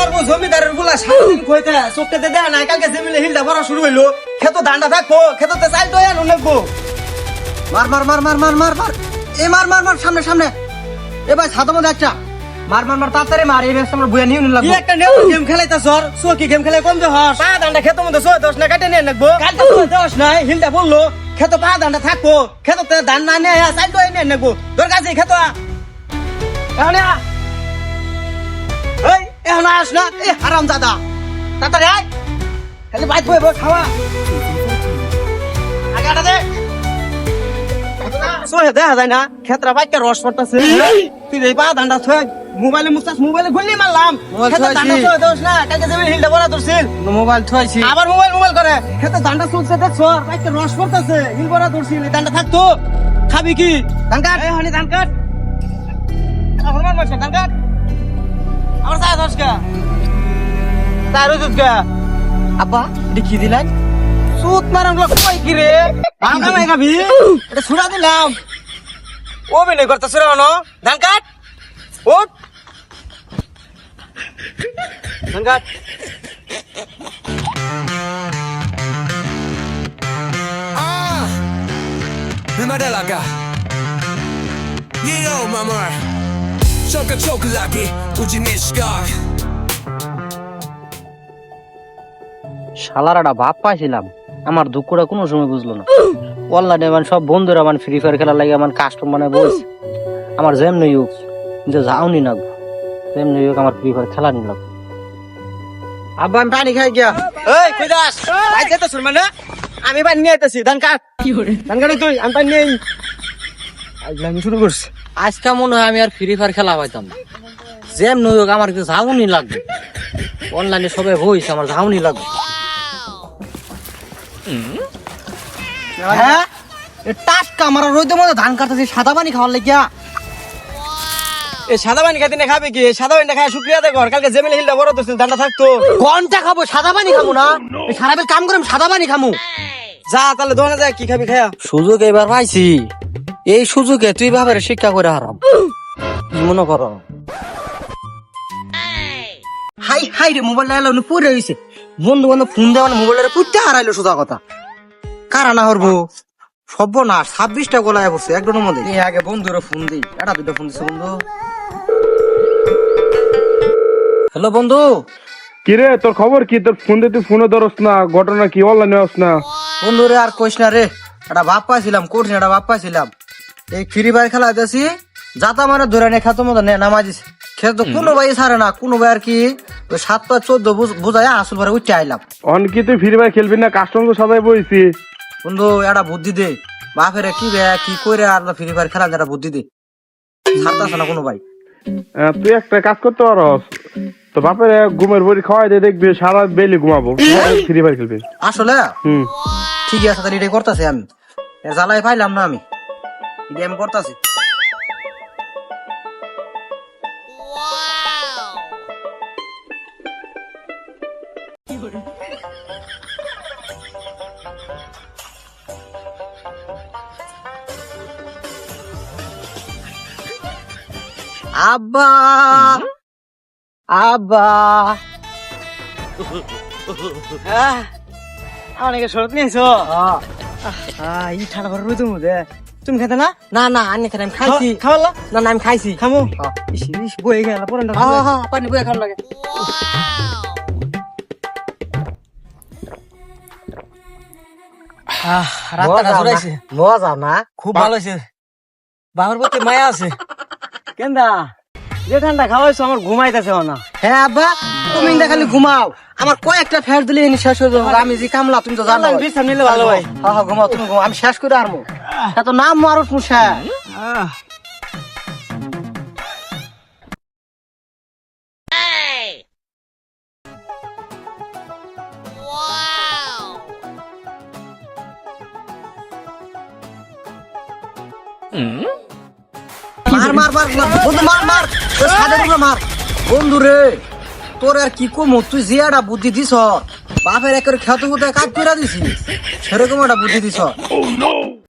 পারব জমিদারেরগুলা সারাদিন কইতে চোখটাতে দেয় না কালকে জমিলে হিলটা ভরা শুরু হইল। খেতো ধানটা থাকব খেতোতে চাল তো এনো নেব মার মার মার মার মার মার মার। এ মার মার মার সামনে সামনে। এ ভাই ছাতা মধ্যে একটা মার মার মার তাড়াতাড়ি মার এই রেস্ট আমরা বইয়া নিয়ে নিলাম একটা নেও। গেম খেলাইতা সর সোকি গেম খেলে কম দে হস। পা দানটা খেতো মধ্যে সয় দশ না কাটে নিয়ে কালকে সয় দশ নাই হিলটা বলল খেতো পা দানটা থাকব খেতোতে ধান না নেয় চাল তো এনে নেব দরকার আছে খেতো আ। এই এখন আস না এ হারাম দাদা। তাড়াতাড়ি আয়। খালি বাইক বই বই খাওয়া। আগাটা দে। সোহে দেখা যায় না ক্ষেত্রা বাইকে রস পড়তেছে। তুই এই পা দান্ডা থয়ে মোবাইলে মুস্তাস মোবাইলে গুলি মারলাম। ক্ষেত্রে দান্ডা থয়ে দোস না কালকে যাবে হিলটা বড় ধরছিল। মোবাইল থুয়াইছি আবার মোবাইল মোবাইল করে। ক্ষেত্রে দান্ডা চলছে দেখছ বাইকে রস পড়তেছে হিল বড় ধরছিল। এই দান্ডা থাকতো খাবি কি? ধান কাট। এই হানি ধান কাট। ধান কাট। আমার চায় দশ কা তার দুধ কা আব্বা এটা কি দিলাই সুত মারাম লোক কই কি রে ধান কামাই খাবি এটা ছুড়া দিলাম ও বিনয় করতেছ রে অন ধান কাট ওট ধান কাট Mimadelaga Yo mama Choka lagi Tuji nishka শালার একটা ভাব পাইছিলাম। আমার দুঃখটা কোনো সময় বুঝলো না। অনলাইনে মানে সব বন্ধুরা মানে ফ্রি ফায়ার খেলা লাগে আমার কাস্টম মানে বলছে আমার যেমনি হোক কিন্তু যাওনি না যেমনি হোক আমার ফ্রি ফায়ার খেলা নিলাম। আব্বা আমি পানি খাই গিয়া। এই কই দাস ভাই যেতে শুন মানে? আমি পানি নিয়ে আইতাছি ধান কাট ধান কাট তুই আমি পানি নিয়ে আমি শুরু করছি। আজকে মনে হয় আমি আর ফ্রি ফায়ার খেলা পাইতাম না। যেমনি হোক আমার কিন্তু যাওনি লাগবে। অনলাইনে সবাই বইছে আমার যাওনি লাগবে। হ্যাঁ? টাটকা আমার রোদের মধ্যে ধান কাটতেছি সাদা পানি খাওয়ার লাগিয়া। এই সাদা পানি খাইতে না খাবে কি? এই সাদা পানিটা খায় শুক্রিয়া দেখো কালকে জেমিলে হিলটা বড় ধরছিল ধানটা থাকতো। ঘণ্টা খাব সাদা পানি খাব না? এই সারা বেল কাম করে আমি সাদা পানি খামু। যা তাহলে দোকানে যা কি খাবি খায়া? সুযোগ এবার পাইছি। এই সুযোগে তুই ভাবে শিক্ষা করে হারাম। মনে করো। হাই হাই রে মোবাইল লাগালো পুরে বন্ধু বান্ধব ফোন দেওয়া মোবাইলের পুরতে হারাইলো সোজা কথা। কারা না হরবো? সভ্য না ছাব্বিশটা গোলায় পড়ছে মধ্যে এই আগে বন্ধুরে ফোন দিই। এটা দুটো ফোন দিছে বন্ধু। হ্যালো বন্ধু। কিরে তোর খবর কি? তোর ফোন দিতে ফোনও ধরস না ঘটনা কি অনলাইনে আস না। বন্ধু রে আর কইস না রে। একটা ভাব পাইছিলাম কঠিন একটা ভাব পাইছিলাম। এই ফ্রি ফায়ার খেলা দিয়েছি যাতা মানে ধরে নে খেতো মতো নে নামাই দিছে খেতে তো কোনো ভাই ছাড়ে না কোনো ভাই আর কি ওই সাত পাঁচ চোদ্দ বুঝাই আসল পরে উঠে আইলাম। অন কি তুই ফ্রি ফায়ার খেলবি না? কাস্টম তো সবাই বইছি। বন্ধু একটা বুদ্ধি দে। বাপের কি বে কি করে আর ফ্রি ফায়ার খেলা একটা বুদ্ধি দে। ছাড়তাছে না কোনো ভাই। তুই একটা কাজ করতে পারস। তো বাপের ঘুমের বড়ি খাওয়াই দিয়ে দেখবি সারা বেলি ঘুমাবো। ফ্রি ফায়ার খেলবি। আসলে? হুম। ঠিক আছে তাহলে এটাই করতেছি আমি। এর জ্বালাই পাইলাম না আমি। আমি করতেছি। আব্বা! আব্বা! অনেকে শরৎ নিয়েছো? আহ। ই ঠান্ডা রোদের মধ্যে। তুমি খেতে না? না না আনি খাই আমি খাইছি। খাওয়ালা না না আমি খাইছি। খামো। হ্যাঁ। ইস বয়ে গেল হ্যাঁ হ্যাঁ পানি বয়ে খাওয়া লাগে। মজা না খুব ভালো হয়েছে। বাবার প্রতি মায়া আছে। কেন্দা? যে ঠান্ডা খাওয়াইছো আমার ঘুমাইতেছে না। হ্যাঁ আব্বা তুমি খালি ঘুমাও। আমার কয়েকটা ফের দিলে শেষ হয়ে যাবে। আমি যে কামলা তুমি তো জানো। বিশ্রাম নিলে ভালো হয়। হ্যাঁ হ্যাঁ ঘুমাও তুমি ঘুমাও আমি শেষ করে আরমু। এত নাম মারো তুমি শেষ মার মার মার মার, বন্ধু মার মার বন্ধু রে তোর আর কি কমু? তুই যে একটা বুদ্ধি দিছ বাপের একের খেতে খুঁতে কাজ করে দিছিস। সেরকম একটা বুদ্ধি দিছ।